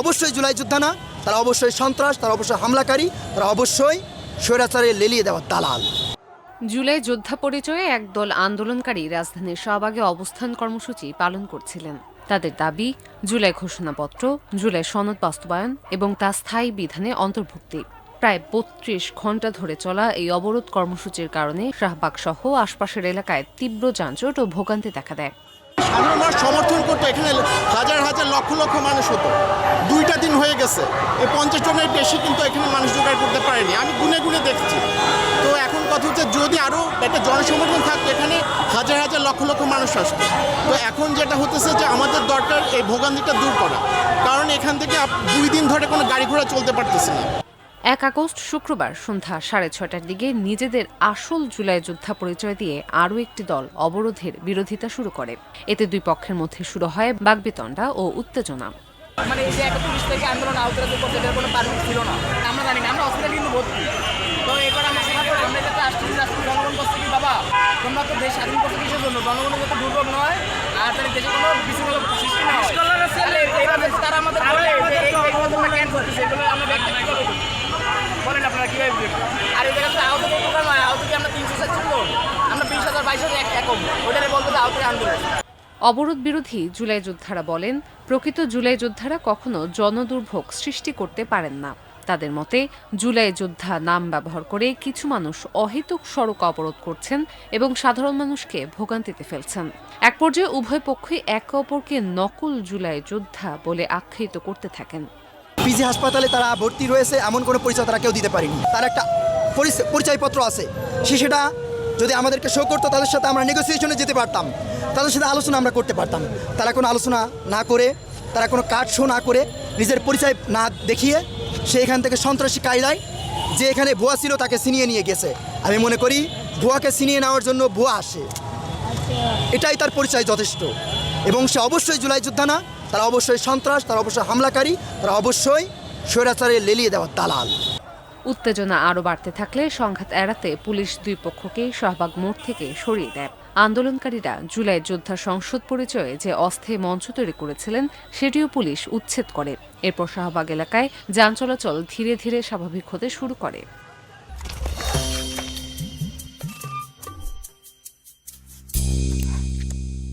অবশ্যই জুলাই যোদ্ধা না, তারা অবশ্যই সন্ত্রাস, তারা অবশ্যই হামলাকারী, তারা অবশ্যই স্বৈরাচারে লেলিয়ে দেওয়া দালাল। জুলাই যোদ্ধা পরিচয়ে একদল আন্দোলনকারী রাজধানীর শাহবাগে অবস্থান কর্মসূচি পালন করছিলেন। তাদের দাবি, জুলাই ঘোষণাপত্র, জুলাই সনদ বাস্তবায়ন এবং তা স্থায়ী বিধানে অন্তর্ভুক্তি। প্রায় বত্রিশ ঘণ্টা ধরে চলা এই অবরোধ কর্মসূচির কারণে শাহবাগ সহ আশপাশের এলাকায় তীব্র যানজট ও ভোগান্তি দেখা দেয়। সাধারণ মানুষ সমর্থন করতো, এখানে হাজার হাজার লক্ষ লক্ষ মানুষ হতো। দুইটা দিন হয়ে গেছে, এই পঞ্চাশ জনের বেশি কিন্তু এখানে মানুষ জোগাড় করতে পারেনি। আমি গুনে গুনে দেখছি। তো এখন কথা হচ্ছে যদি আরও একটা জনসমর্থন থাকতো, এখানে হাজার হাজার লক্ষ লক্ষ মানুষ আসতো। তো এখন যেটা হতেছে যে আমাদের দরকার এই ভোগান্তিটা দূর করা। কারণ এখান থেকে দুই দিন ধরে কোনো গাড়ি ঘোড়া চলতে পারতেছে না। এক আগস্ট শুক্রবার সন্ধ্যা সাড়ে ছটার দিকে নিজেদের আসল জুলাই যোদ্ধা পরিচয় দিয়ে আরও একটি দল অবরোধের বিরোধিতা শুরু করে। এতে দুই পক্ষের মধ্যে শুরু হয় বাগবিতণ্ডা ও উত্তেজনা। মানে এই যে একত্রিশ থেকে আন্দোলন আহতরা যে করছে কোনো পারমিট ছিল না। আমরা জানি না, আমরা কিন্তু এবার আমরা তোমরা তো দেশ স্বাধীন করতে কিসের জন্য? জনগণের যাতে দুর্ভোগ নয়, আর তাহলে কোনো বিশৃঙ্খলা সৃষ্টি না হয়। তাহলে এইভাবে তারা আমাদের বলে যে এই এইগুলো তোমরা কেন করতেছে এগুলো আমরা ব্যক্ত কি করব বলেন আপনারা কীভাবে বুঝবেন? আর এই জায়গাতে আহত প্রোগ্রাম হয় আহত কি আমরা তিনশো জন আমরা বিশ হাজার বাইশ হাজার এক একম ওটারে বলব যে আহতের আন্দোলন। অবরোধ বিরোধী জুলাই যোদ্ধারা বলেন, প্রকৃত জুলাই যোদ্ধারা কখনো জনদুর্ভোগ সৃষ্টি করতে পারেন না। তাদের মতে, জুলাই যোদ্ধা নাম ব্যবহার করে কিছু মানুষ অহেতুক সড়ক অবরোধ করছেন এবং সাধারণ মানুষকে ভোগান্তিতে ফেলছেন। এক পর্যায়ে উভয় পক্ষই একে অপরকে নকল জুলাই যোদ্ধা বলে আখ্যায়িত করতে থাকেন। পিজি হাসপাতালে তারা ভর্তি রয়েছে, এমন কোনো পরিচয় তারা কেউ দিতে পারেনি। তার একটা পরিচ- পরিচয়পত্র আছে। সে সেটা যদি আমাদেরকে শো করতো, তাদের সাথে আমরা নেগোসিয়েশনে যেতে পারতাম। তাদের সাথে আলোচনা আমরা করতে পারতাম। তারা কোনো আলোচনা না করে, তারা কোনো কার্ড শো না করে নিজের পরিচয় না দেখিয়ে সে এখান থেকে সন্ত্রাসী কায়দায় যে এখানে ভুয়া ছিল তাকে ছিনিয়ে নিয়ে গেছে। আমি মনে করি ভুয়াকে ছিনিয়ে নেওয়ার জন্য ভুয়া আসে। এটাই তার পরিচয় যথেষ্ট। এবং সে অবশ্যই জুলাই যোদ্ধা না। তারা অবশ্যই সন্ত্রাস, তারা অবশ্যই হামলাকারী, তারা অবশ্যই স্বৈরাচারে লেলিয়ে দেওয়া দালাল। উত্তেজনা আরও বাড়তে থাকলে সংঘাত এড়াতে পুলিশ দুই পক্ষকে শাহবাগ মোড় থেকে সরিয়ে দেয়। আন্দোলনকারীরা জুলাই যোদ্ধা সংসদ পরিচয়ে যে অস্থায়ী মঞ্চ তৈরি করেছিলেন, সেটিও পুলিশ উচ্ছেদ করে। এরপর শাহবাগ এলাকায় যান চলাচল ধীরে ধীরে স্বাভাবিক হতে শুরু করে।